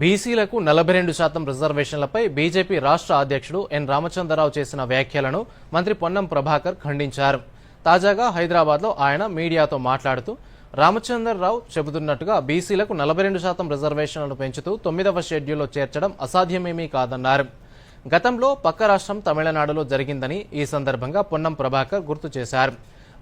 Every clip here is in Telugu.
బీసీలకు నలభై రెండు శాతం రిజర్వేషన్లపై బీజేపీ రాష్ట్ర అధ్యక్షుడు ఎన్ రామచంద్రరావు చేసిన వ్యాఖ్యలను మంత్రి పొన్నం ప్రభాకర్ ఖండించారు. తాజాగా హైదరాబాద్లో ఆయన మీడియాతో మాట్లాడుతూ రామచంద్రరావు చెబుతున్నట్టుగా బీసీలకు నలభై రెండు శాతం రిజర్వేషన్లను పెంచుతూ తొమ్మిదవ షెడ్యూల్లో చేర్చడం అసాధ్యమేమీ కాదన్నారు. గతంలో పక్క రాష్ట్రం తమిళనాడులో జరిగిందని ఈ సందర్భంగా పొన్నం ప్రభాకర్ గుర్తు చేశారు.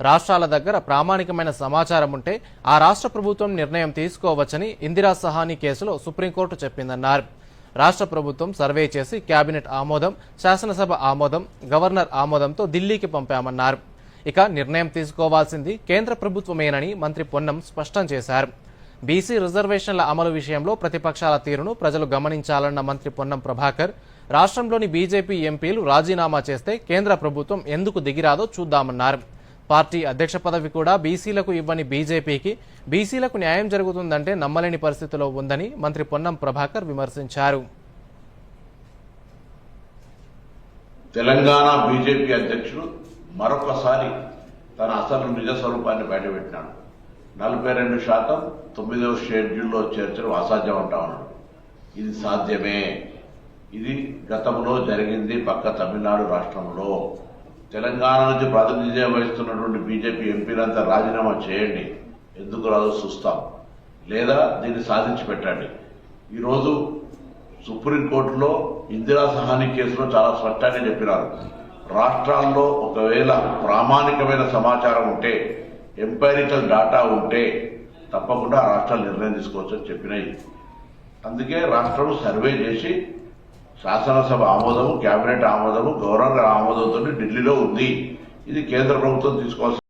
రాష్ట్రాల దగ్గర ప్రామాణికమైన సమాచారం ఉంటే ఆ రాష్ట్ర ప్రభుత్వం నిర్ణయం తీసుకోవచ్చని ఇందిరా సహాని కేసులో సుప్రీంకోర్టు చెప్పిందన్నారు. రాష్ట్ర ప్రభుత్వం సర్వే చేసి కేబినెట్ ఆమోదం శాసనసభ ఆమోదం గవర్నర్ ఆమోదంతో ఢిల్లీకి పంపామన్నారు. ఇక నిర్ణయం తీసుకోవాల్సింది కేంద్ర ప్రభుత్వమేనని మంత్రి పొన్నం స్పష్టం చేశారు. బీసీ రిజర్వేషన్ల అమలు విషయంలో ప్రతిపక్షాల తీరును ప్రజలు గమనించాలన్న మంత్రి పొన్నం ప్రభాకర్ రాష్ట్రంలోని బీజేపీ ఎంపీలు రాజీనామా చేస్తే కేంద్ర ప్రభుత్వం ఎందుకు దిగిరాదో చూద్దామన్నారు. పార్టీ అధ్యక్ష పదవి కూడా బీసీలకు ఇవ్వని బీజేపీకి. బీసీలకు న్యాయం జరుగుతుందంటే నమ్మలేని పరిస్థితిలో ఉందని మంత్రి పొన్నం ప్రభాకర్ విమర్శించారు. తెలంగాణ బీజేపీ అధ్యక్షుడు మరొకసారి తన అసలు నిజ స్వరూపాన్ని బయటపెట్టినాడు. నలభై రెండు శాతం తొమ్మిదవ షెడ్యూల్లో చేర్చడం అసాధ్యం అంటా ఉన్నాడు. ఇది సాధ్యమే. ఇది గతంలో జరిగింది పక్క తమిళనాడు రాష్ట్రంలో. తెలంగాణ నుంచి ప్రాతినిధ్యం వహిస్తున్నటువంటి బీజేపీ ఎంపీలంతా రాజీనామా చేయండి. ఎందుకు రాదు చూస్తాం. లేదా దీన్ని సాధించి పెట్టండి. ఈరోజు సుప్రీంకోర్టులో ఇందిరా సహాని కేసులో చాలా స్పష్టంగా చెప్పినారు. రాష్ట్రాల్లో ఒకవేళ ప్రామాణికమైన సమాచారం ఉంటే ఎంపైరికల్ డాటా ఉంటే తప్పకుండా రాష్ట్రాలు నిర్ణయం తీసుకోవచ్చని చెప్పినాయి. అందుకే రాష్ట్రం సర్వే చేసి శాసనసభ ఆమోదము కేబినెట్ ఆమోదము గవర్నర్ ఆమోదంతో ఢిల్లీలో ఉంది. ఇది కేంద్ర ప్రభుత్వం తీసుకోవాల్సిన